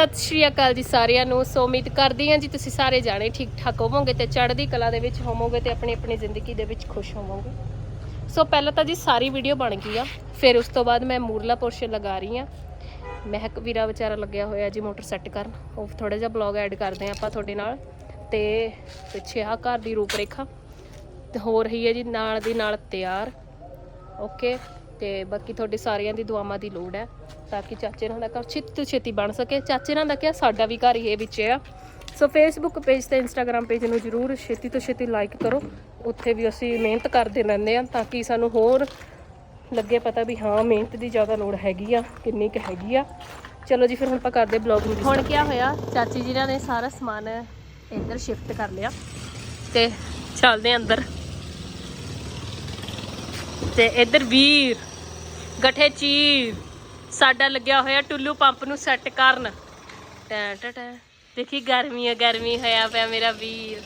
ਸਤਿ ਸ਼੍ਰੀ ਅਕਾਲ ਜੀ ਸਾਰਿਆਂ ਨੂੰ। ਸੋ ਉਮੀਦ ਕਰਦੀ ਹਾਂ ਜੀ ਤੁਸੀਂ ਸਾਰੇ ਜਾਣੇ ਠੀਕ ਠਾਕ ਹੋਵੋਗੇ ਤੇ ਚੜ੍ਹਦੀ ਕਲਾ ਦੇ ਵਿੱਚ ਹੋਵੋਗੇ ਤੇ ਆਪਣੀ ਆਪਣੀ ਜ਼ਿੰਦਗੀ ਦੇ ਵਿੱਚ ਖੁਸ਼ ਹੋਵੋਗੇ। ਸੋ ਪਹਿਲਾਂ ਤਾਂ ਜੀ ਸਾਰੀ ਵੀਡੀਓ ਬਣ ਗਈ ਆ। ਫਿਰ ਉਸ ਤੋਂ ਬਾਅਦ ਮੈਂ ਮੂਰਲਾ ਪੋਰਸ਼ਨ ਲਗਾ ਰਹੀ ਆ ਮਹਿਕ ਵੀਰਾ ਵਿਚਾਰਾ ਲੱਗਿਆ ਹੋਇਆ ਜੀ ਮੋਟਰ ਸੈੱਟ ਕਰਨ। ਉਹ ਥੋੜਾ ਜਿਹਾ ਬਲੌਗ ਐਡ ਕਰਦੇ ਆ ਆਪਾਂ ਤੁਹਾਡੇ ਨਾਲ। ਤੇ ਪਿੱਛੇ ਆ ਘਰ ਦੀ ਰੂਪਰੇਖਾ। ਤੇ ਹੋ ਰਹੀ ਹੈ ਜੀ ਨਾਲ ਦੀ ਨਾਲ ਤਿਆਰ। ਓਕੇ। ਤੇ ਬਾਕੀ ਤੁਹਾਡੇ ਸਾਰਿਆਂ ਦੀ ਦੁਆਵਾਂ ਦੀ ਲੋੜ ਹੈ ਤਾਂ ਕਿ ਚਾਚੇ ਨਾਲ ਦਾ ਘਰ ਛੇਤੀ ਤੋਂ ਛੇਤੀ ਬਣ ਸਕੇ। ਚਾਚੇ ਨਾਲ ਦਾ ਕਿਹਾ, ਸਾਡਾ ਵੀ ਘਰ ਹੀ ਇਹ ਵਿੱਚ ਆ। ਸੋ ਫੇਸਬੁੱਕ ਪੇਜ ਤੇ ਇੰਸਟਾਗ੍ਰam ਪੇਜ ਨੂੰ ਜਰੂਰ ਛੇਤੀ ਤੋਂ ਛੇਤੀ ਲਾਈਕ ਕਰੋ। ਉੱਥੇ ਵੀ ਅਸੀਂ ਮਿਹਨਤ ਕਰਦੇ ਰਹਿੰਦੇ ਆ ਤਾਂ ਕਿ ਸਾਨੂੰ ਹੋਰ ਲੱਗੇ ਪਤਾ ਵੀ ਹਾਂ, ਮਿਹਨਤ ਦੀ ਜ਼ਿਆਦਾ ਲੋੜ ਹੈਗੀ ਆ, ਕਿੰਨੀ ਕੁ ਹੈਗੀ ਆ। ਚਲੋ ਜੀ, ਫਿਰ ਹੁਣ ਆਪਾਂ ਕਰਦੇ ਬਲੌਗ ਨੂੰ ਹੁਣ ਕੀ ਹੋਇਆ, ਚਾਚੀ ਜੀ ਨੇ ਸਾਰਾ ਸਮਾਨ ਇੱਧਰ ਸ਼ਿਫਟ ਕਰ ਲਿਆ ਤੇ ਚੱਲਦੇ ਆਂ ਅੰਦਰ। ਤੇ ਇੱਧਰ ਵੀਰ ਗਠੇ ਚੀਰ ਸਾਡਾ ਲੱਗਿਆ ਹੋਇਆ ਟੁੱਲੂ ਪੰਪ ਨੂੰ ਸੈੱਟ ਕਰਨ। ਟੈ ਟੈ ਟੈ। ਦੇਖੀ ਗਰਮੀ ਆ ਗਰਮੀ ਹੋਇਆ ਪਿਆ ਮੇਰਾ ਵੀਰ।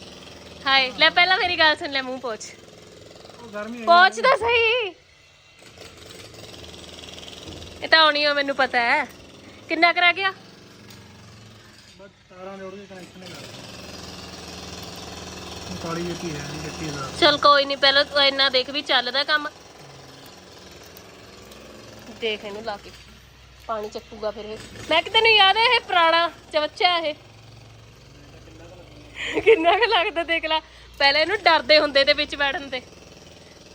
ਹਾਏ ਲੈ ਪਹਿਲਾਂ ਮੇਰੀ ਗੱਲ ਸੁਣ ਲੈ ਮੂੰਹ ਪੋਛ। ਪੋਛ ਤਾਂ ਸਹੀ। ਇਹ ਤਾਂ ਆਉਣੀ ਆ ਮੈਨੂੰ ਪਤਾ ਹੈ। ਕਿੰਨਾ ਕਰਾ ਗਿਆ? ਬਸ ਤਾਰਾਂ ਜੋੜ ਕੇ ਕਨੈਕਸ਼ਨ ਹੈ ਕਾਲੀ ਜੱਟੀ ਹੈ ਨਹੀਂ ਜੱਟੀ ਦਾ। ਚਲ ਕੋਈ ਨਹੀਂ ਪਹਿਲਾਂ ਤੂੰ ਇੰਨਾ ਦੇਖ ਵੀ ਚੱਲਦਾ ਕੰਮ। ਦੇਖ ਇਹਨੂੰ ਲਾ ਕੇ। ਪਾਣੀ ਚੱਕੂਗਾ ਫਿਰ ਇਹ। ਮੈਂ ਕਿ ਤੈਨੂੰ ਯਾਦ ਹੈ ਇਹ ਪੁਰਾਣਾ ਚਵੱਚਾ ਇਹ? ਕਿੰਨਾ ਕੁ ਲੱਗਦਾ ਦੇਖ ਲੈ। ਪਹਿਲਾਂ ਇਹਨੂੰ ਡਰਦੇ ਹੁੰਦੇ ਤੇ ਵਿੱਚ ਬੈਠਣ ਤੇ।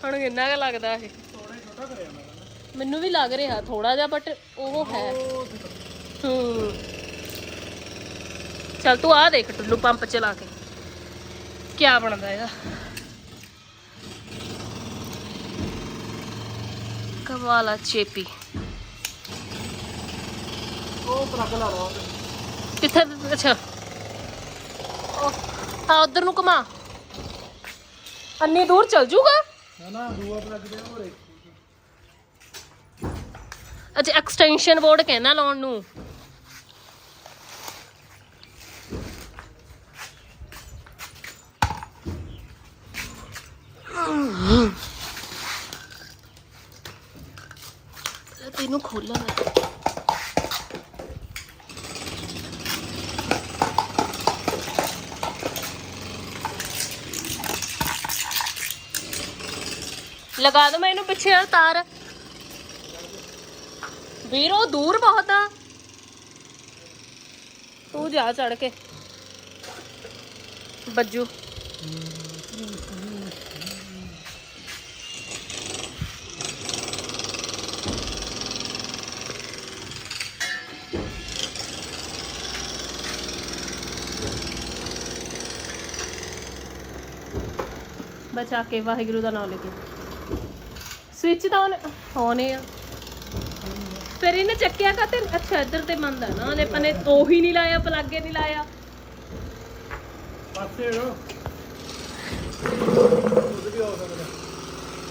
ਹੁਣ ਕਿੰਨਾ ਕੁ ਲੱਗਦਾ ਇਹ? ਮੈਨੂੰ ਵੀ ਲੱਗ ਰਿਹਾ ਥੋੜਾ ਜਿਹਾ ਬਟ ਉਹ ਹੈ। ਹੂੰ। ਚਲ ਤੂੰ ਆ ਦੇਖ ਟੁੱਲੂ ਪੰਪ ਚਲਾ ਕੇ। ਕੀ ਬਣਦਾ ਇਹਦਾ? ਕਵਾਲਾ ਚੇਪੀ ਉਹ ਪਲੱਗ ਲਾ ਲਓ। ਕਿੱਥੇ? ਅੱਛਾ। ਆ ਉਧਰ ਨੂੰ ਘੁਮਾ। ਅੰਨੀ ਦੂਰ ਚਲ ਜੂਗਾ? ਨਾ ਨਾ ਦੂਆ ਪਲੱਗ ਦੇ ਹੋਰ ਇੱਕ। ਅੱਛਾ ਐਕਸਟੈਂਸ਼ਨ ਬੋਰਡ ਕਹਿਣਾ ਲਾਉਣ ਨੂੰ। ਤੈਨੂੰ ਖੋਲਣਾ ਲਗਾ ਦੋ ਮੈਂ ਇਹਨੂੰ ਪਿੱਛੇ ਯਾਰ ਤਾਰ। ਵੀਰ, ਉਹ ਦੂਰ ਬਹੁਤ ਆ। ਤੂੰ ਜਾ ਚੜ ਕੇ। ਬੱਜੂ। ਬਚਾ ਕੇ ਵਾਹਿਗੁਰੂ ਦਾ ਨਾਮ ਲੈ ਕੇ ਸਵਿਚ ਤਾਂ ਹੋਣੇ ਆ। ਫਿਰ ਇਹਨੇ ਚੱਕਿਆ ਕਾ ਤੇ ਅੱਛਾ ਇੱਧਰ ਤੇ ਮੰਦਾ ਨਾ। ਉਹਨੇ ਪਨੇ ਉਹੀ ਨਹੀਂ ਲਾਇਆ ਪਲਾਗੇ ਨਹੀਂ ਲਾਇਆ। ਪਾਸੇ ਹੋ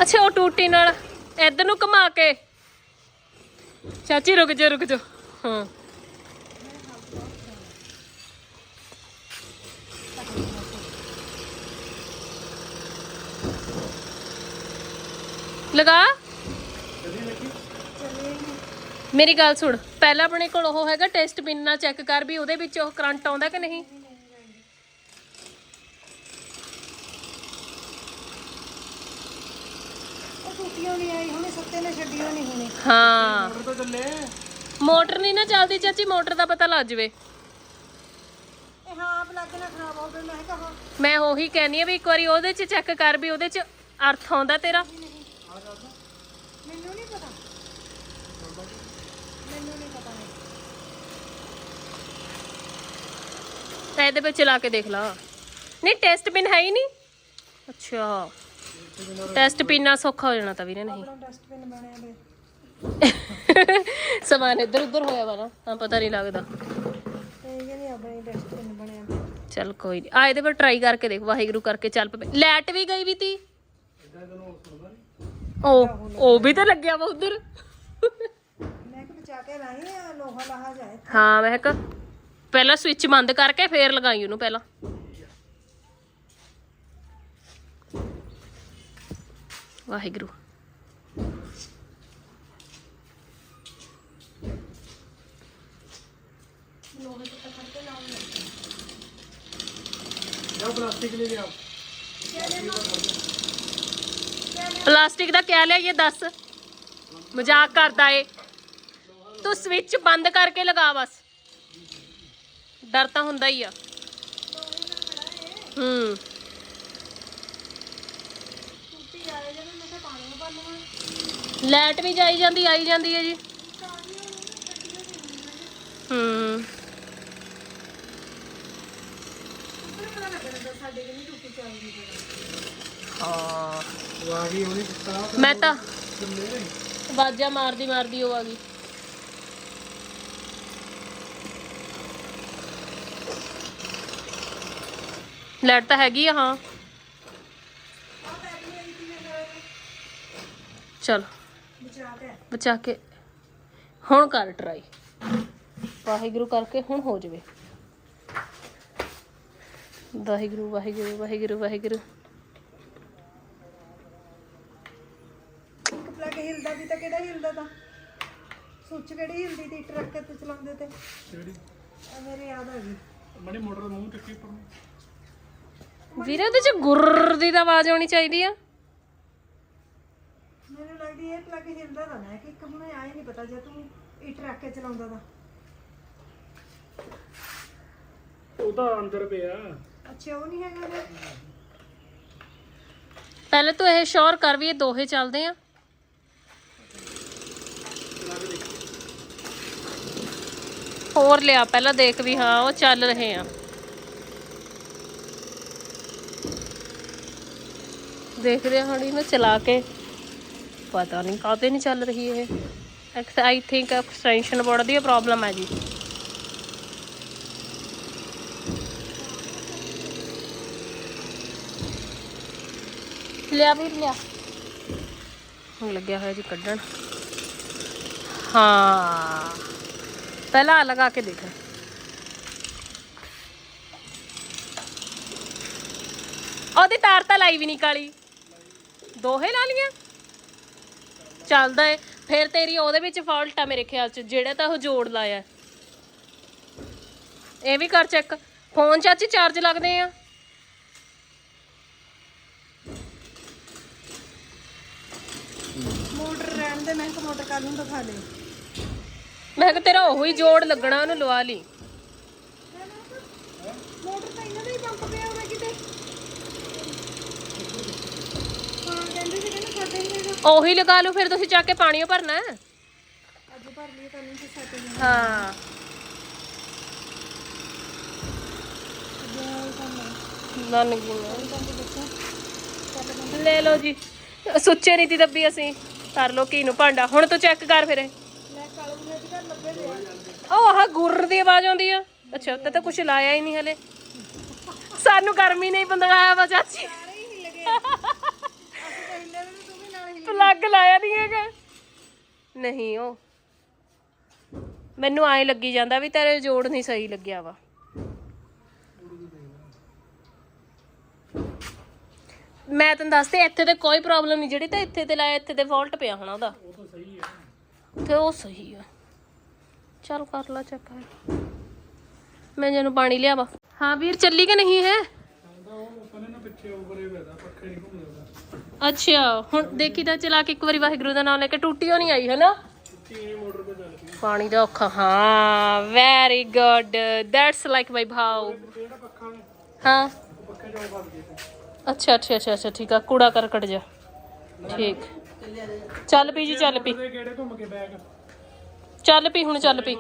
ਅੱਛਾ ਉਹ ਟੂਟੀ ਨਾਲ ਇੱਧਰ ਨੂੰ ਘੁਮਾ ਕੇ। ਚਾਚੀ ਰੁਕ ਜਾ ਰੁਕ ਜਾ ਹਾਂ। ਲਗਾ। ਮੇਰੀ ਗੱਲ ਸੁਣ ਪਹਿਲਾਂ ਆਪਣੇ ਕੋਲ ਉਹ ਹੈਗਾ ਟੈਸਟ ਪਿੰਨ ਨਾਲ ਚੈੱਕ ਕਰ ਵੀ ਉਹਦੇ ਵਿੱਚ ਉਹ ਕਰੰਟ ਆਉਂਦਾ ਕਿ ਨਹੀਂ। ਹਾਂ। ਮੋਟਰ ਤਾਂ ਚੱਲੇ ਮੋਟਰ ਨਹੀਂ ਨਾ ਚੱਲਦੀ ਚਾਚੀ ਮੋਟਰ ਦਾ ਪਤਾ ਲੱਗ ਜਵੇ। ਮੈਂ ਕਹਾ ਮੈਂ ਉਹੀ ਕਹਿੰਦੀ ਆ ਵੀ ਇੱਕ ਵਾਰੀ ਉਹਦੇ 'ਚ ਚੈੱਕ ਕਰ ਵੀ ਉਹਦੇ 'ਚ ਅਰਥ ਆਉਂਦਾ ਤੇਰਾ ਮੈਨੂੰ ਨਹੀਂ ਪਤਾ ਮੈਨੂੰ ਨਹੀਂ ਪਤਾ ਹੈ ਤਾਂ ਇਹਦੇ ਵਿੱਚ ਲਾ ਕੇ ਦੇਖ ਲਾ। ਨਹੀਂ ਟੈਸਟ ਪਿਨ ਹੈ ਹੀ ਨਹੀਂ। ਅੱਛਾ। ਟੈਸਟ ਪਿਨ ਨਾਲ ਸੌਖਾ ਹੋ ਜਾਣਾ ਤਾਂ ਵੀਰੇ ਨਹੀਂ। ਆਪਣਾ ਡਸਟਬਿਨ ਬਣਿਆ ਵੇ। ਸਮਾਨ ਇੱਧਰ ਉੱਧਰ ਹੋਇਆ ਵਾ ਨਾ ਤਾਂ ਪਤਾ ਨਹੀਂ ਲੱਗਦਾ। ਤੇ ਇਹ ਕਹਿੰਦੀ ਆਪਣਾ ਡਸਟਬਿਨ ਬਣਿਆ ਵੇ। ਚੱਲ ਕੋਈ ਨਹੀਂ ਆ ਇਹਦੇ ਪਰ ਟਰਾਈ ਕਰਕੇ ਦੇਖ ਵਾਹਿਗੁਰੂ ਕਰਕੇ ਚੱਲ ਪਵੇ। ਲੈਟ ਵੀ ਗਈ ਵੀ ਤੀ। ਉਹ ਉਹ ਵੀ ਤਾਂ ਲੱਗਿਆ ਵਾ ਉਧਰ। ਮੈਂ ਕਿ ਬਚਾ ਕੇ ਲਾਈ ਆ ਲੋਹਾ ਲਾਹਾ ਜਾਏ ਹਾਂ ਮੈਂ ਕਿਹਾ ਪਹਿਲਾਂ ਸਵਿਚ ਬੰਦ ਕਰਕੇ ਫੇਰ ਲਗਾਈ ਉਹਨੂੰ ਪਹਿਲਾਂ। ਵਾਹਿਗੁਰੂ। ਲੋਹੇ ਤੇ ਤਾਂ ਖੜਕੇ ਲਾਉਣ ਲੱਗੇ ਜਾਓ ਪਲਾਸਟਿਕ ਲੈ ਲਿਆਓ। ਪਲਾਸਟਿਕ ਦਾ ਕਿਆ ਲਿਆ ਇਹ ਦੱਸ? ਮਜ਼ਾਕ ਕਰਦਾ ਏ। ਤੂੰ ਸਵਿਚ ਬੰਦ ਕਰਕੇ ਲਗਾ ਬਸ। ਡਰ ਤਾਂ ਹੁੰਦਾ ਹੀ ਆ। ਹੂੰ। ਲਾਈਟ ਵੀ ਜਾਈ ਜਾਂਦੀ ਆਈ ਜਾਂਦੀ ਹੈ ਜੀ। ਹੂੰ। ਮੈਂ ਤਾਂ ਆਵਾਜ਼ਾਂ ਮਾਰਦੀ ਮਾਰਦੀ ਉਹ ਆ ਗਈ। ਲਾਈਟ ਤਾਂ ਹੈਗੀ ਆ ਹਾਂ। ਚਲ। ਬਚਾ ਕੇ। ਬਚਾ ਕੇ ਹੁਣ ਕਰ ਟਰਾਈ ਵਾਹਿਗੁਰੂ ਕਰਕੇ ਹੁਣ ਹੋ ਜਵੇ। ਵਾਹਿਗੁਰੂ ਵਾਹਿਗੁਰੂ ਵਾਹਿਗੁਰੂ ਵਾਹਿਗੁਰੂ। ਇੱਕ ਪਲੱਗ ਹਿਲਦਾ ਵੀ ਤਾਂ ਕਿਹੜਾ ਹਿਲਦਾ ਤਾਂ? ਸੁੱਚ ਕਿਹੜੀ ਹਿਲਦੀ ਤੀ ਟਰੱਕ ਤੇ ਚਲਾਉਂਦੇ ਤੇ? ਜਿਹੜੀ ਆ ਮੇਰੇ ਯਾਦ ਆ ਗਈ। ਮਣੀ ਮੋਟਰ ਦਾ ਮੂੰਹ ਚੱਕੀ ਉੱਪਰ ਨੂੰ। ਵੀਰੇ ਉਹਦੇ ਚ ਗੁਰਰ ਦੀ ਤਾਂ ਆਵਾਜ਼ ਆਉਣੀ ਚਾਹੀਦੀ ਆ। ਮੈਨੂੰ ਲੱਗਦੀ ਇਹ ਪਲੱਗ ਹਿਲਦਾ ਤਾਂ ਨਾ ਕਿ ਇੱਕ ਹੁਣ ਆਏ ਨਹੀਂ ਪਤਾ ਜੇ ਤੂੰ ਇਹ ਟਰੱਕ ਤੇ ਚਲਾਉਂਦਾ ਤਾਂ। ਉਹ ਤਾਂ ਅੰਦਰ ਪਿਆ। ਅੱਛਾ ਉਹ ਨਹੀਂ ਹੈਗਾ ਇਹਦਾ? ਪਹਿਲੇ ਤੂੰ ਇਹ ਸ਼ੋਰ ਕਰ ਵੀ ਇਹ ਦੋਹੇ ਚੱਲਦੇ ਆ। ਹੋਰ ਲਿਆ ਪਹਿਲਾਂ ਦੇਖ ਵੀ ਹਾਂ ਉਹ ਚੱਲ ਰਹੇ ਆ। ਦੇਖਦੇ ਹਾਂ ਹੁਣ ਇਹਨੂੰ ਚਲਾ ਕੇ। ਪਤਾ ਨਹੀਂ ਕਾਹਤੇ ਨਹੀਂ ਚੱਲ ਰਹੀ ਇਹ। Ex I think extension board the problem ਹੈ ਜੀ। ਲਿਆ ਵੀ ਲਿਆ। ਹੁਣ ਲੱਗਿਆ ਹੋਇਆ ਜੀ ਕੱਢਣ। ਹਾਂ। ਪਹਿਲਾਂ ਲਗਾ ਕੇ ਦੇਖ। ਉਹਦੀ ਤਾਰ ਤਾਂ ਲਾਈ ਵੀ ਨਹੀਂ ਕਾਲੀ। ਦੋਹੇ ਲਾ ਲੀਆਂ ਚੱਲਦਾ ਏ। ਫਿਰ ਤੇਰੀ ਉਹਦੇ ਵਿੱਚ ਫਾਲਟ ਆ ਮੇਰੇ ਖਿਆਲ ਚ ਜਿਹੜਾ ਤਾਂ ਉਹ ਜੋੜ ਲਾਇਆ ਇਹ ਵੀ ਕਰ ਚੈੱਕ ਫੋਨ ਚਾਚੀ ਚਾਰਜ ਲੱਗਦੇ ਆ? ਮੋਟਰ ਰਹਿਣ ਦੇ ਮੈਂ ਕਿ ਮੋਟਰ ਕੱਲ ਨੂੰ ਦਿਖਾ ਦੇ? ਮੈਂ ਕਿਹਾ ਤੇਰਾ ਉਹੀ ਜੋੜ ਲੱਗਣਾ ਉਹਨੂੰ ਲਵਾ ਲਈ ਮੋਟਰ ਤਾਂ ਇਹਨਾਂ ਦਾ ਹੀ ਪੰਪ ਪਿਆ ਹੋਣਾ ਕਿਤੇ ਹਾਂ ਕਹਿੰਦੇ ਸੀ ਕਹਿੰਦੇ ਸਾਡੇ ਨਹੀਂ ਹੈਗਾ ਉਹੀ ਲਗਾ ਲਓ ਫਿਰ ਤੁਸੀਂ ਚੱਕ ਕੇ ਪਾਣੀ ਓ ਭਰਨਾ। ਹੈ। ਅੱਜ ਭਰ ਲਈ ਕੱਲ ਨੂੰ ਤੇ ਸੈਟ ਨਹੀਂ ਹਾਂ। ਨਨ ਲੈ ਲਓ ਜੀ ਸੁੱਚੇ ਨਹੀਂ ਤੀ ਦੱਬੀ ਅਸੀਂ। ਕਰ ਲਓ ਕੀ ਨੂੰ ਭਾਂਡਾ। ਹੁਣ ਤੂੰ ਚੈੱਕ ਕਰ ਫਿਰ। ਇਹ। ਮੈਂ ਕਾਲੂ ਨੇ ਵੀ ਲੱਭੇ ਦੇ ਉਹ ਆਹ ਗੁਰਰ ਦੀ ਆਵਾਜ਼ ਆਉਂਦੀ ਆ। ਅੱਛਾ ਤੇ ਤਾਂ ਕੁਝ ਲਾਇਆ ਹੀ ਨਹੀਂ ਹਲੇ। ਸਾਨੂੰ ਗਰਮੀ ਨਹੀਂ ਬੰਦਗਾਇਆ ਵਾ ਚਾਚੀ। ਸਾਰੇ ਹੀ ਹਿੱਲ ਗਏ ਅਸੀਂ ਤਾਂ ਹਿੱਲੇ ਵੀ ਤੂੰ ਵੀ ਨਾਲ ਹਿੱਲ ਪਲੱਗ ਲਾਇਆ ਨਹੀਂ ਹੈਗਾ? ਨਹੀਂ ਉਹ। ਮੈਨੂੰ ਐਂ ਲੱਗੀ ਜਾਂਦਾ ਵੀ ਤੇਰੇ ਜੋੜ ਨਹੀਂ ਸਹੀ ਲੱਗਿਆ ਵਾ। ਮੈਂ ਤੈਨੂੰ ਦੱਸਦੇ ਇੱਥੇ ਤੇ ਕੋਈ ਪ੍ਰੋਬਲਮ ਨਹੀਂ। ਜਿਹੜੀ ਤਾਂ ਇੱਥੇ ਤੇ ਲਾਇਆ ਇੱਥੇ ਤੇ ਫਾਲਟ ਪਿਆ ਹੋਣਾ ਉਹਦਾ। ਉਹ ਤਾਂ ਸਹੀ ਹੈ। ਤੇ ਉਹ ਸਹੀ ਆ। ਚੱਲ ਕਰ ਲਾ ਚੱਕ ਮੈਂ ਜਨੂੰ ਪਾਣੀ ਲਿਆਵਾ। ਹਾਂ ਵੀਰ ਚੱਲੀ ਕਿ ਨਹੀਂ ਹੈ ਆਂਦਾ ਉਹ ਕਹਿੰਦੇ ਨਾ ਪਿੱਛੇ ਉਪਰੇ ਵੇਦਾ ਪੱਖੇ ਨਹੀਂ ਘੁੰਮਦੇ ਅੱਛਾ, ਹੁਣ ਦੇਖੀ ਤਾਂ ਚਲਾ ਕੇ ਇੱਕ ਵਾਰੀ ਵਾਹਿਗੁਰੂ ਦਾ ਨਾਮ ਲੈ ਕੇ ਟੁੱਟੀ ਹੋ ਆਈ, ਹਨਾ? ਪਾਣੀ ਦਾ ਔਖਾ, ਹਾਂ very good that's like my ਭਾਉ। ਹਾਂ। ਅੱਛਾ ਅੱਛਾ ਅੱਛਾ ਅੱਛਾ, ਠੀਕ ਆ, ਕੂੜਾ ਕਰਕਟ ਜਾ ਠੀਕ। ਚੱਲ ਪੀ ਜੀ, ਚੱਲ ਪੀ। ਚੱਲ ਪੀ ਹੁਣ, ਚੱਲ ਪੀ।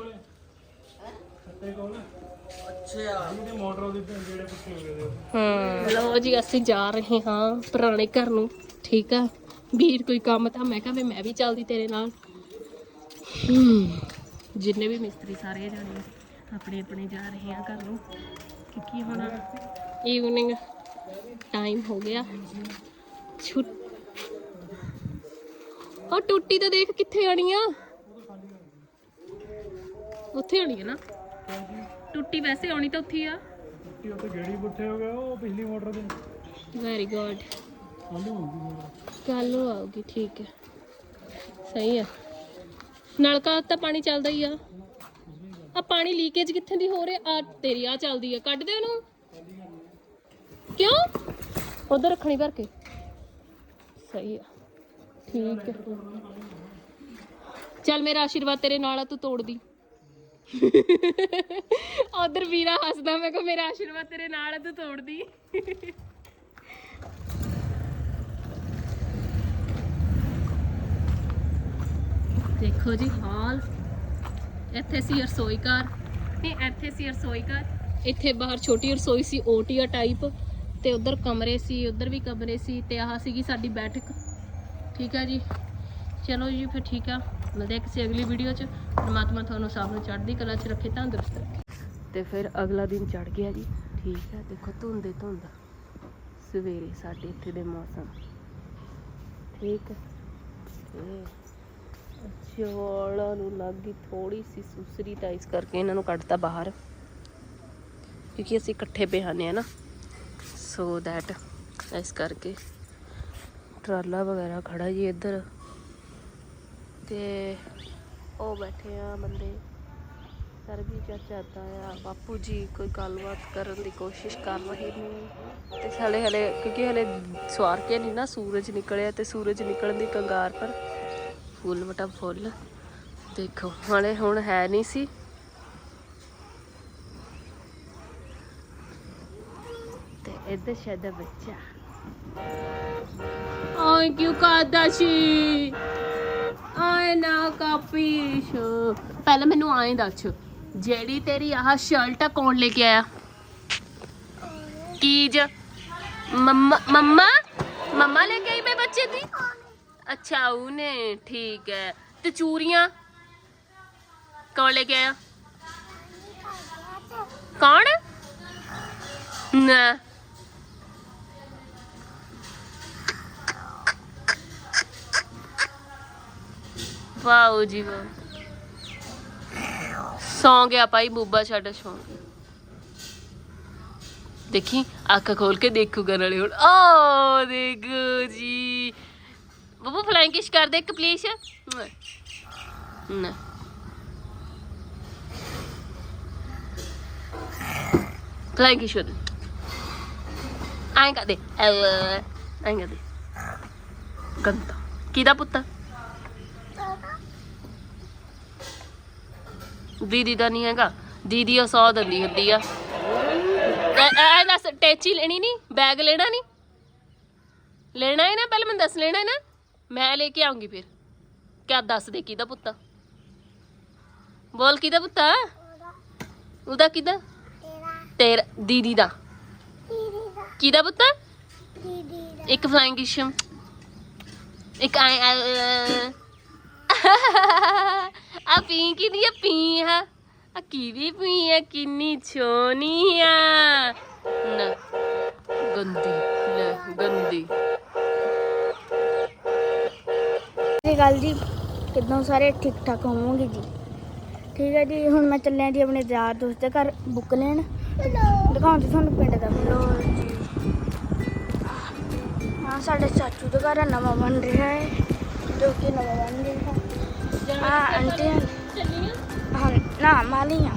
ਅੱਛਾ। ਇਹਦੇ ਮੋਟਰ ਉਹਦੇ ਜਿਹੜੇ ਪਿੱਛੇ ਹੋ ਗਏ ਹੂੰ। ਲਓ ਜੀ ਅਸੀਂ ਜਾ ਰਹੇ ਹਾਂ ਪੁਰਾਣੇ ਘਰ ਨੂੰ। ਠੀਕ ਆ? ਵੀਰ ਕੋਈ ਕੰਮ ਤਾਂ ਮੈਂ ਕਿਹਾ ਵੀ ਮੈਂ ਵੀ ਚੱਲਦੀ ਤੇਰੇ ਨਾਲ। ਜਿੰਨੇ ਵੀ ਮਿਸਤਰੀ ਸਾਰੇ ਜਾਣੇ ਆਪਣੇ ਆਪਣੇ ਜਾ ਰਹੇ ਆ ਘਰ ਨੂੰ। ਕਿਉਂਕਿ ਹੁਣ ਈਵਨਿੰਗ ਟਾਈਮ ਹੋ ਗਿਆ। ਛੁੱਟ ਉਹ ਟੁੱਟੀ ਤਾਂ ਦੇਖ ਕਿੱਥੇ ਆਣੀ ਆ। ਉੱਥੇ ਆਣੀ ਹੈ ਨਾ। ਟੁੱਟੀ ਵੈਸੇ ਆਉਣੀ ਤਾਂ ਉੱਥੇ ਆ। ਟੁੱਟੀ ਉੱਤੇ ਗੇੜੀ ਪੁੱਠੇ ਹੋ ਗਏ ਉਹ ਪਿਛਲੀ ਮੋਟਰ ਦੇ ਵੈਰੀ ਗੁੱਡ ਮੋਟਰ। ਕੱਲ ਨੂੰ ਆਉਗੀ ਠੀਕ ਹੈ। ਸਹੀ ਆ ਨਲਕਾ ਤਾਂ ਪਾਣੀ ਚੱਲਦਾ ਹੀ ਆ। ਆ ਪਾਣੀ ਲੀਕੇਜ ਕਿੱਥੇ ਦੀ ਹੋ ਰਿਹਾ? ਆ ਤੇਰੀ ਆ ਚੱਲਦੀ ਆ। ਕੱਢ ਦੇ ਉਹਨੂੰ ਕਿਉਂ? ਉਧਰ ਰੱਖਣੀ ਭਰ ਕੇ। ਸਹੀ ਆ। ਠੀਕ ਹੈ। ਚੱਲ ਮੇਰਾ ਆਸ਼ੀਰਵਾਦ ਤੇਰੇ ਨਾਲ ਆ ਤੂੰ ਤੋੜਦੀ ਉਧਰ ਵੀਰਾ ਹੱਸਦਾ, ਮੈਂ ਕਿਹਾ ਮੇਰਾ ਆਸ਼ੀਰਵਾਦ ਤੇਰੇ ਨਾਲ ਆ, ਤੂੰ ਤੋੜਦੀ। ਦੇਖੋ ਜੀ, ਹਾਲ। ਇੱਥੇ ਸੀ ਰਸੋਈ ਘਰ। ਨਹੀਂ, ਇੱਥੇ ਸੀ ਰਸੋਈ ਘਰ। ਇੱਥੇ ਬਾਹਰ ਛੋਟੀ ਰਸੋਈ ਸੀ, ਓਟੀਆ ਟਾਈਪ ਤੇ ਉਧਰ ਕਮਰੇ ਸੀ, ਉਧਰ ਵੀ ਕਮਰੇ ਸੀ ਤੇ ਆਹ ਸੀਗੀ ਸਾਡੀ ਬੈਠਕ। ਠੀਕ ਆ ਜੀ? ਚਲੋ ਜੀ, ਫਿਰ ਠੀਕ ਆ। ਮਿਲਦੇ ਆ ਕਿਸੇ ਅਗਲੀ ਵੀਡੀਓ 'ਚ। ਪਰਮਾਤਮਾ ਤੁਹਾਨੂੰ ਸਭ ਨੂੰ ਚੜ੍ਹਦੀ ਕਲਾ 'ਚ ਰੱਖੇ, ਤੰਦਰੁਸਤ ਰੱਖੇ। ਤੇ ਫਿਰ ਅਗਲਾ ਦਿਨ ਚੜ ਗਿਆ ਜੀ। ਠੀਕ ਹੈ, ਦੇਖੋ ਧੁੰਦ ਧੁੰਦ। ਸਵੇਰੇ ਸਾਡੇ ਇੱਥੇ ਦੇ ਮੌਸਮ। ਠੀਕ ਹੈ। ਤੇ ਚੌਲਾਂ ਨੂੰ ਲੱਗੀ ਥੋੜੀ ਸੀ ਸੁਸਰੀ ਤਾਂ ਇਸ ਕਰਕੇ ਇਹਨਾਂ ਨੂੰ ਕੱਢਤਾ ਬਾਹਰ। ਕਿਉਂਕਿ ਅਸੀਂ ਇਕੱਠੇ ਬਿਹਾਨੇ ਆ ਨਾ। ਸੋ ਦੈਟ ਇਸ ਕਰਕੇ ਟਰਾਲਾ ਵਗੈਰਾ ਖੜਾ ਜੀ ਇੱਧਰ। ਤੇ ਉਹ ਬੈਠੇ ਆ ਬੰਦੇ। ਸਰਬੀ ਚਾਚਾ ਆ, ਬਾਪੂ ਜੀ ਕੋਈ ਗੱਲਬਾਤ ਕਰਨ ਦੀ ਕੋਸ਼ਿਸ਼ ਕਰ ਰਹੇ ਨੇ। ਤੇ ਹਲੇ ਹਲੇ, ਕਿਉਂਕਿ ਹਲੇ ਸਵਾਰ ਕੇ ਨਹੀਂ ਨਾ ਸੂਰਜ ਨਿਕਲਿਆ ਤੇ ਸੂਰਜ ਨਿਕਲਣ ਦੀ ਕੰਗਾਰ ਪਰ ਫੁੱਲ ਵਟਾ ਫੁੱਲ। ਦੇਖੋ, ਹਲੇ ਹੁਣ ਹੈ ਨਹੀਂ ਸੀ। ਤੇ ਇੱਧਰ ਸ਼ਾਇਦ ਬੱਚਾ। ਆਏ ਕਿਉਂ ਕਰਦਾ ਸੀ? ਆਏ ਨਾ ਕਾਪੀਸ਼। ਪਹਿਲਾਂ ਮੈਨੂੰ ਆਏ ਦੱਸ, ਜਿਹੜੀ ਤੇਰੀ ਆਹ ਸ਼ਰਟ ਆ, ਕੌਣ ਲੈ ਕੇ ਆਇਆ? ਕੀਜ ਮੰਮਾ ਮੰਮਾ? ਮੰਮਾ ਲੈ ਕੇ ਆਈ ਮੈਂ ਬੱਚੇ ਦੀ? ਅੱਛਾ, ਉਹਨੇ, ਠੀਕ ਹੈ। ਤੇ ਚੂਰੀਆਂ ਕੌਣ ਲੈ ਕੇ ਆਇਆ? ਕੌਣ? ਨਾ। ਵਾਓ ਜੀ ਵਾਓ। ਸੌਂ ਗਿਆ ਭਾਈ, ਬੂਬਾ ਸਾਡਾ ਸੌਂ। ਗਿਆ ਦੇਖੀ, ਅੱਖ ਖੋਲ ਕੇ ਦੇਖੂਗਾ ਨਾਲੇ ਹੁਣ। ਓ, ਦੇਖੋ ਜੀ। ਬੱਬੂ ਫਲਾਈਂਗ ਕਿਸ਼ ਕਰ ਦੇ ਇੱਕ ਪਲੀਜ਼ ਨਾ। ਫਲਾਈਂਗ ਕਿਸ਼ ਕਰ ਆਏਂ ਕਰ ਦੇ। ਆਏਂ ਕਰ ਦੇ। ਗੰਦਾ। ਕਿਹਦਾ ਪੁੱਤ? ਦੀਦੀ ਦਾ ਨਹੀਂ ਹੈਗਾ। ਦੀਦੀ ਉਹ ਸੌ ਦਿੰਦੀ ਹੁੰਦੀ ਆ। ਐ ਦੱਸ, ਟੈਚੀ ਲੈਣੀ ਨਹੀਂ? ਬੈਗ ਲੈਣਾ ਨਹੀਂ? ਲੈਣਾ ਹੈ ਨਾ? ਪਹਿਲਾਂ ਮੈਨੂੰ ਦੱਸ, ਲੈਣਾ ਹੈ ਨਾ? ਮੈਂ ਲੈ ਕੇ ਆਉਂਗੀ ਫਿਰ। ਕਿਆ ਦੱਸ ਦੇ, ਕਿਹਦਾ ਪੁੱਤਾ? ਬੋਲ ਕਿਹਦਾ ਪੁੱਤਾ? ਉਹਦਾ ਕਿਹਦਾ? ਤੇਰਾ। ਦੀਦੀ ਦਾ। ਕਿਹਦਾ ਪੁੱਤਾ? ਇੱਕ ਫਲਾਈਂਗ ਕਿਸ਼ਮ ਇੱਕ ਆਏ ਆ ਪੀ ਕਿਹਦੀ ਆ? ਪੀ ਆ। ਆ ਕਿਹਦੀ ਪੀ ਆ? ਕਿੰਨੀ ਛੋਨੀ ਆ। ਨਾ, ਗੰਦੀ, ਲੈ, ਗੰਦੀ। ਸਤਿ ਸ਼੍ਰੀ ਜੀ, ਕਿੱਦਾਂ ਸਾਰੇ ਠੀਕ ਠਾਕ ਹੋਵੋਗੇ ਜੀ? ਠੀਕ ਹੈ ਜੀ, ਹੁਣ ਮੈਂ ਚੱਲਿਆ ਜੀ ਆਪਣੇ ਯਾਰ ਦੋਸਤ ਦੇ ਘਰ ਬੁੱਕ ਲੈਣ। ਦਿਖਾਉਂਦੀ ਤੁਹਾਨੂੰ ਪਿੰਡ ਦਾ। ਲੋ ਹਾਂ, ਸਾਡੇ ਚਾਚੂ ਦੇ ਘਰ ਨਵਾਂ ਬਣ ਰਿਹਾ ਹੈ। ਜੋ ਕਿ ਨਵਾਂ ਬਣ ਰਿਹਾ ਹੈ ਆ ਹਾਂ ਨਾ ਮਾਲੀਆਂ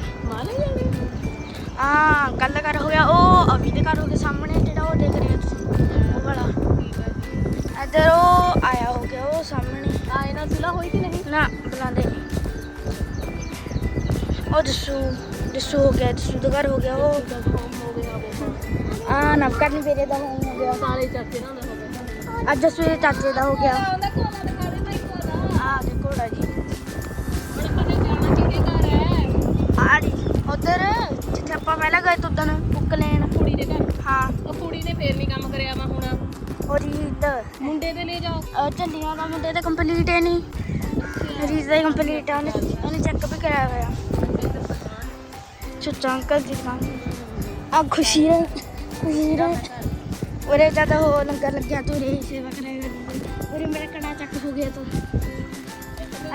ਕੱਲ ਹੋ ਗਿਆ। ਉਹ ਅਭੀ ਦੇ ਘਰ ਹੋ ਗਿਆ ਸਾਹਮਣੇ ਜਿਹੜਾ ਉਹ ਦੇਖ ਰਹੇ ਹੋ ਤੁਸੀਂ। ਉਹ ਵਾਲਾ। ਇੱਧਰ ਉਹ ਆਇਆ ਹੋ ਗਿਆ ਉਹ ਸਾਹਮਣੇ। ਆਏ ਨਾਲ ਸੁਲਾ ਹੋਈ ਕਿ ਨਹੀਂ? ਨਾ ਬੁਲਾਉਂਦੇ ਨਹੀਂ। ਉਹ ਜਸੂ ਜਸੂ ਹੋ ਗਿਆ ਜਸੂ ਦਾ ਘਰ ਹੋ ਗਿਆ ਉਹ। ਹੋ ਗਿਆ ਉਹ ਆ ਨਵਕਰ ਨਹੀਂ ਮੇਰੇ ਦਾ home ਹੋ ਗਿਆ। ਸਾਰੇ ਚਾਚੇ ਨਾਲ ਦਾ ਹੋ ਗਿਆ। ਅੱਜ ਚਾਚੇ ਦਾ ਹੋ ਦਿਖਾ ਆ ਦੇ ਘੋੜਾ ਜੀ। ਹੈ ਆ ਜੀ। ਉਧਰ ਜਿੱਥੇ ਆਪਾਂ ਪਹਿਲਾਂ ਗਏ ਤੁੱਦਣ ਬੁੱਕ ਲੈਣ। ਕੁੜੀ ਦੇ ਘਰ? ਹਾਂ। ਉਹ ਕੁੜੀ ਨੇ ਫੇਰ ਨਹੀਂ ਕੰਮ ਕਰਿਆ ਵਾ ਹੁਣ। ਉਹ ਰੀਤ ਮੁੰਡੇ ਦੇ ਲੈ ਜਾਓ। ਉਹ ਝੰਡੀਆਂ ਦਾ ਮੁੰਡੇ ਤੇ ਕੰਪਲੀਟ ਹੈ ਨਹੀਂ ਰੀਤ ਦਾ ਕੰਪਲੀਟ ਹੈ ਉਹਨੇ ਉਹਨੇ ਚੈੱਕ ਵੀ ਕਰਾਇਆ ਹੋਇਆ। ਸੁੱਚਾ ਅੰਕਲ ਜੀ ਦਾ। ਆ ਖੁਸ਼ੀ ਹੈ ਖੁਸ਼ੀ ਹੈ ਉਰੇ ਜ਼ਿਆਦਾ ਹੋ ਲੰਗਰ ਲੱਗਿਆ ਤੂੰ ਰੇ ਸੇਵਾ ਕਰਾਇਆ ਉਰੇ ਮੇਰਾ ਕੜਾ ਚੱਕ ਹੋ ਗਿਆ ਤੂੰ।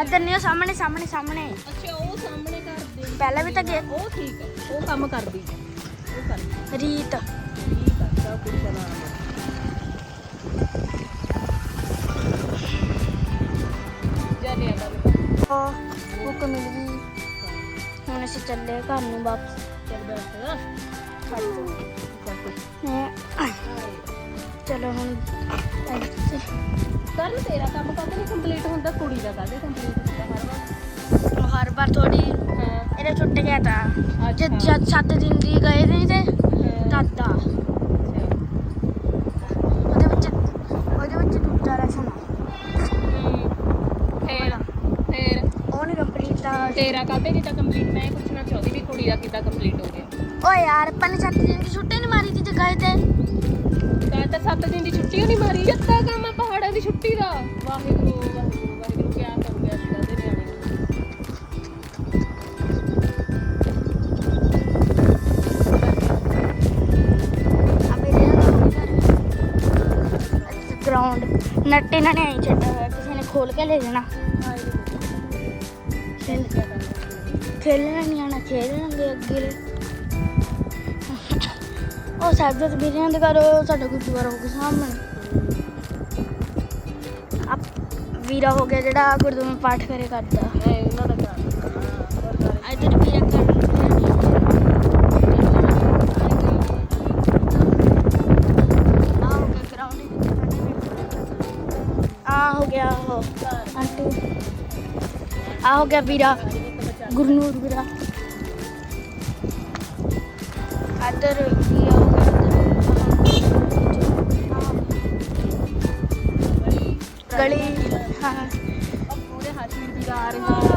ਇੱਧਰ ਨਹੀਂ ਉਹ ਸਾਹਮਣੇ ਸਾਹਮਣੇ ਸਾਹਮਣੇ। ਅੱਛਾ ਉਹ ਸਾਹਮਣੇ ਪਹਿਲਾਂ ਵੀ ਤਾਂ ਗਏ। ਉਹ ਠੀਕ ਹੈ ਉਹ ਕੰਮ ਕਰਦੀ ਉਹ ਕਰਦੀ ਰੀਤ। ਠੀਕ ਸਭ ਕੁਝ ਉਹ ਮਿਲ ਗਈ। ਹੁਣ ਅਸੀਂ ਚੱਲੇ ਘਰ ਨੂੰ ਵਾਪਸ। ਚੱਲ ਬੈਠ ਹੈਂ। ਚਲੋ। ਹੁਣ ਕਰਨ ਤੇਰਾ ਕੰਮ ਕਦੇ ਨਹੀਂ ਕੰਪਲੀਟ ਹੁੰਦਾ ਕੁੜੀ ਦਾ ਕਦੇ ਕੰਪਲੀਟ ਹੁੰਦਾ ਹਰ ਵਾਰ। ਹਰ ਵਾਰ ਥੋੜੀ ਇਹਦਾ ਛੁੱਟ ਗਿਆ ਤਾਂ। ਜਦ। ਜਦ 7 ਦਿਨ ਦੀ ਗਏ ਨਹੀਂ ਤੇ। ਤਦ ਦਾ ਉਹਦੇ ਵਿੱਚ ਉਹਦੇ ਵਿੱਚ ਦੂਜਾ ਲੈਸਨ ਫੇਰ ਫੇਰ? ਉਹ ਨਹੀਂ ਕੰਪਲੀਟ ਦਾ ਤੇਰਾ ਕਾਹਤੇ ਨਹੀਂ ਤਾਂ ਕੰਪਲੀਟ ਮੈਂ ਪੁੱਛਣਾ ਚਾਹੁੰਦੀ ਵੀ ਕੁੜੀ ਦਾ ਕਿੱਦਾਂ ਕੰਪਲੀਟ ਹੋ ਗਿਆ? ਓਏ ਯਾਰ ਪੰਜ ਸੱਤ ਦਿਨ ਦੀ ਛੁੱਟੀ ਨਹੀਂ ਮਾਰੀ ਤੀ ਤੇ ਗਏ ਤੇ। ਤਾਂ 7 ਦਿਨ ਦੀ ਛੁੱਟੀ ਹੋਣੀ ਮਾਰੀ ਜੱਤਾ ਕੰਮ ਨੱਟ ਇਹਨਾਂ ਨੇ ਛੱਡਿਆ ਹੋਇਆ ਕਿਸੇ ਨੇ ਖੋਲ ਕੇ ਲੈ ਜਾਣਾ। ਖੇਲ ਖੇਲਣਾ ਨਹੀਂ। ਆਣਾ ਖੇਲਣਗੇ ਅੱਗੇ। ਉਹ ਸਾਜਦ ਵੀਰਿਆਂ ਦੇ ਘਰ ਸਾਡਾ ਗੁਰਦੁਆਰਾ ਹੋ ਗਿਆ ਸਾਹਮਣੇ। ਵੀਰਾ ਹੋ ਗਿਆ ਜਿਹੜਾ ਗੁਰਦੁਆਰਾ ਪਾਠ ਕਰੇ ਕਰਦਾ। ਉਹਨਾਂ ਦਾ ਆ ਹੋ ਗਿਆ ਵੀਰਾ ਗੁਰਨੂਰ ਵੀਰਾ। ਵੀਰਾ ਇੱਧਰ ਗਲੀ ਹਾਂ। ਪੂਰੇ ਹਸਬੀਰ ਵੀ ਆ ਰਹੇ।